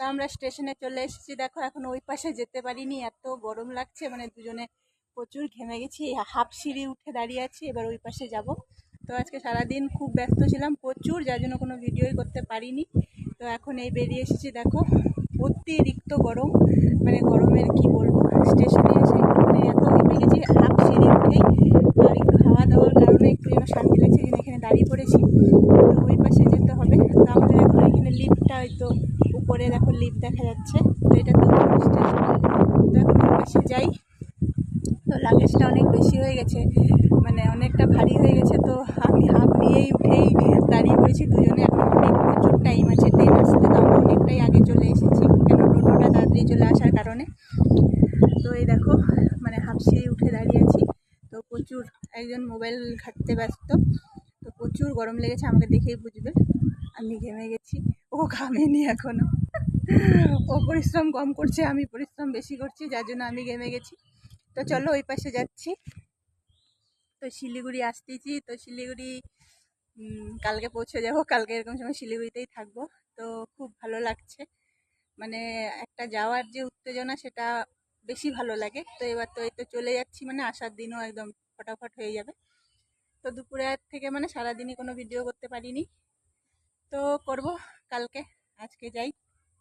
তো আমরা স্টেশনে চলে এসেছি। দেখো, এখন ওই পাশে যেতে পারিনি। এত গরম লাগছে মানে দুজনে প্রচুর ঘেমে গেছি। হাফ সিঁড়ি উঠে দাঁড়িয়ে আছি, এবার ওই পাশে যাব। তো আজকে সারাদিন খুব ব্যস্ত ছিলাম, প্রচুর, যার জন্য কোনো ভিডিওই করতে পারিনি। তো এখন এই বেরিয়ে এসেছি, দেখো, অতিরিক্ত গরম। মানে গরমের কি বলব স্টেশনে এসে মানে এত ঘেমে গেছি, হাফ সিঁড়ি উঠেই। আর একটু খাওয়া দাওয়ার কারণে একটু যেন শান্তি লাগছে, এখানে দাঁড়িয়ে পড়েছি। তো ওই পাশে যেতে হবে। তো আমাদের এখন এখানে লিফটটা হয়তো উপরে দেখো লিফট দেখা যাচ্ছে। তো এটা তো স্টেশন পাশে যাই। তো লাগেজটা অনেক বেশি হয়ে গেছে। মানে অনেকটা ভারী হয়ে গেছে। তো আমি হাফ নিয়েই উঠেই দাঁড়িয়ে পড়েছি। দুজনে এখন অনেক প্রচুর টাইম আছে। ট্রেন আসতে তো আমরা অনেকটাই আগে চলে এসেছি। কেন টোটোটা তাড়াতাড়ি চলে আসার কারণে। তো এই দেখো মানে হাফ সিঁড়ি উঠে দাঁড়িয়ে আছি। তো প্রচুর একজন মোবাইল ঘাটতে ব্যস্ত। তো প্রচুর গরম লেগেছে। আমাকে দেখেই বুঝবে। আমি ঘেমে গেছি। ও ঘামেনি এখনও। ও পরিশ্রম কম করছে, আমি পরিশ্রম বেশি করছি, যার জন্য আমি গেমে গেছি। তো চলো ওই পাশে যাচ্ছি। তো শিলিগুড়ি আসতেছি, তো শিলিগুড়ি কালকে পৌঁছে যাব। কালকে এরকম সময় শিলিগুড়িতেই থাকব। তো খুব ভালো লাগছে। মানে একটা যাওয়ার যে উত্তেজনা, সেটা বেশি ভালো লাগে। তো এবার তো এই তো চলে যাচ্ছি মানে আসার দিনও একদম ফটাফট হয়ে যাবে। তো দুপুরে থেকে মানে সারাদিনই কোনো ভিডিও করতে পারিনি। তো করব, কালকে, আজকে যাই।